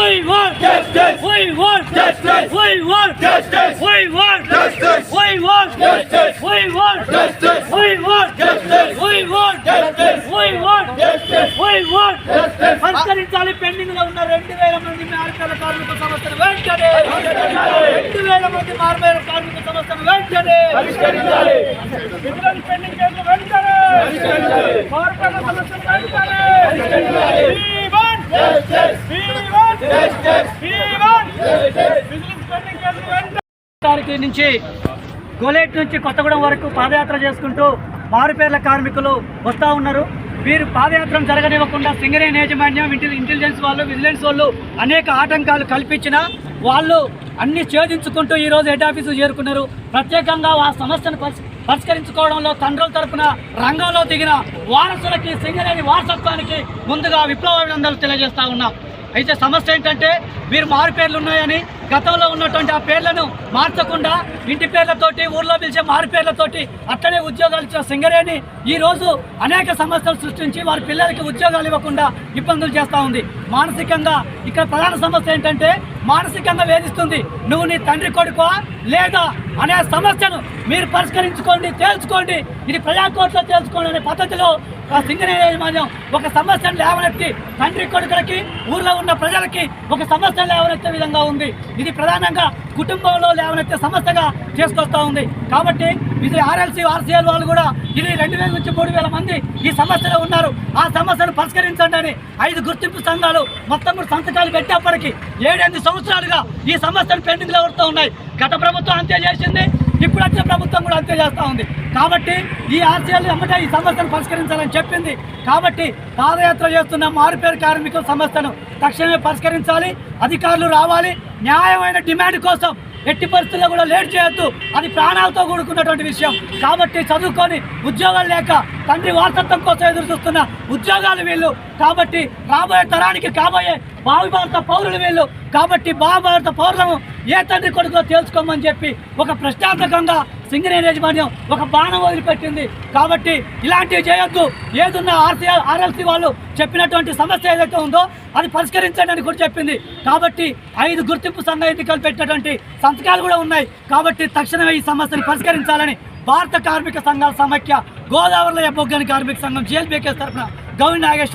We want Justice. We want Justice. We want Justice. We want Justice. We want Justice. We want Justice. We want Justice. We want Justice. We want Justice. We want Justice. పరిష్కరించాలి pending లో ఉన్న రెండు వేల మంది మార్పేల కార్మిక సమస్యను వెంటనే రెండు వేల మంది మార్పేల కార్మిక సమస్యను వెంటనే పరిష్కరించాలి. విజిలెన్స్ పెండింగ్ కేసులు వెంటనే మార్పేల సమస్యను వెంటనే తారీఖు నుంచి గోలేట్ నుంచి కొత్తగూడెం వరకు పాదయాత్ర చేసుకుంటూ మారుపేర్ల కార్మికులు వస్తూ ఉన్నారు. వీరు పాదయాత్ర జరగనివ్వకుండా సింగరేణి యాజమాన్యం ఇంటెలి ఇంటెలిజెన్స్ వాళ్ళు విజిలెన్స్ వాళ్ళు అనేక ఆటంకాలు కల్పించిన వాళ్ళు అన్ని ఛేదించుకుంటూ ఈరోజు హెడ్ ఆఫీసు చేరుకున్నారు. ప్రత్యేకంగా ఆ సమస్యను పరిష్- పరిష్కరించుకోవడంలో తండ్రుల తరఫున రంగంలో దిగిన వారసులకి సింగరేణి వారసత్వానికి ముందుగా విప్లవ అభినందనలు తెలియజేస్తా ఉన్నాం. అయితే సమస్య ఏంటంటే వీరు మారు పేర్లు ఉన్నాయని గతంలో ఉన్నటువంటి ఆ పేర్లను మార్చకుండా ఇంటి పేర్లతోటి ఊర్లో పిలిచే మారు పేర్లతోటి అట్లనే ఉద్యోగాలు ఇచ్చిన సింగరేణి ఈ రోజు అనేక సమస్యలు సృష్టించి వారి పిల్లలకి ఉద్యోగాలు ఇవ్వకుండా ఇబ్బందులు చేస్తూ ఉంది. మానసికంగా ఇక్కడ ప్రధాన సమస్య ఏంటంటే మానసికంగా వేధిస్తుంది. నువ్వు నీ తండ్రి కొడుకో లేదా అనే సమస్యను మీరు పరిష్కరించుకోండి తేల్చుకోండి. ఇది ప్రజాకోర్టులో తేల్చుకోండి అనే పద్ధతిలో ఆ సింగరేణి యాజమాన్యం ఒక సమస్యను లేవనెత్తి తండ్రి కొడుకులకి ఊర్లో ఉన్న ప్రజలకి ఒక సమస్యను లేవనెత్తే విధంగా ఉంది. ఇది ప్రధానంగా కుటుంబంలో లేవనెత్తే సమస్యగా చేసుకొస్తూ ఉంది. కాబట్టి ఇది ఆర్ఎల్సీ ఆర్సీఎల్ వాళ్ళు కూడా ఇది రెండు వేల నుంచి మూడు వేల మంది ఈ సమస్యలో ఉన్నారు. ఆ సమస్యను పరిష్కరించండి అని ఐదు గుర్తింపు సంఘాలు మొత్తం మూడు సంతకాలు పెట్టేప్పటికీ ఏడెనిమిది సంవత్సరాలుగా ఈ సమస్యలు పెండింగ్లో పడుతూ ఉన్నాయి. గత ప్రభుత్వం అంతే చేసింది. ఇప్పుడు వచ్చిన ప్రభుత్వం కూడా అంతే చేస్తూ ఉంది. కాబట్టి ఈ ఆర్సీఎల్ అమ్మట ఈ సమస్యను పరిష్కరించాలని చెప్పింది. కాబట్టి పాదయాత్ర చేస్తున్న. మారుపేరు కార్మికుల సమస్యను తక్షణమే పరిష్కరించాలి. అధికారులు రావాలి. న్యాయమైన డిమాండ్ కోసం ఎట్టి పరిస్థితుల్లో కూడా లేట్ చేయొద్దు. అది ప్రాణాలతో కూడుకున్నటువంటి విషయం. కాబట్టి చదువుకొని ఉద్యోగాలు లేక తండ్రి వారసత్వం కోసం ఎదురు చూస్తున్న ఉద్యోగాలు వీళ్ళు. కాబట్టి రాబోయే తరానికి కాబోయే భావి భారత పౌరులు వీళ్ళు. కాబట్టి భావి భారత పౌరులను ఏ తండ్రి కొడుకులో తేల్చుకోమని చెప్పి ఒక ప్రశ్నార్థకంగా సింగరేణి యాజమాన్యం ఒక బాణం వదిలిపెట్టింది. కాబట్టి ఇలాంటివి చేయొద్దు. ఏదున్న ఆర్సీ ఆర్ఎల్సీ వాళ్ళు చెప్పినటువంటి సమస్య ఏదైతే ఉందో అది పరిష్కరించండి అని కూడా చెప్పింది. కాబట్టి ఐదు గుర్తింపు సంఘ ఎన్నికలు పెట్టినటువంటి సంతకాలు కూడా ఉన్నాయి. కాబట్టి తక్షణమే ఈ సమస్యను పరిష్కరించాలని భారత కార్మిక సంఘాల సమైక్య గోదావరిలో బొగ్గని కార్మిక సంఘం జేఎల్బీకే తరఫున గౌరీ నాగేశ్వర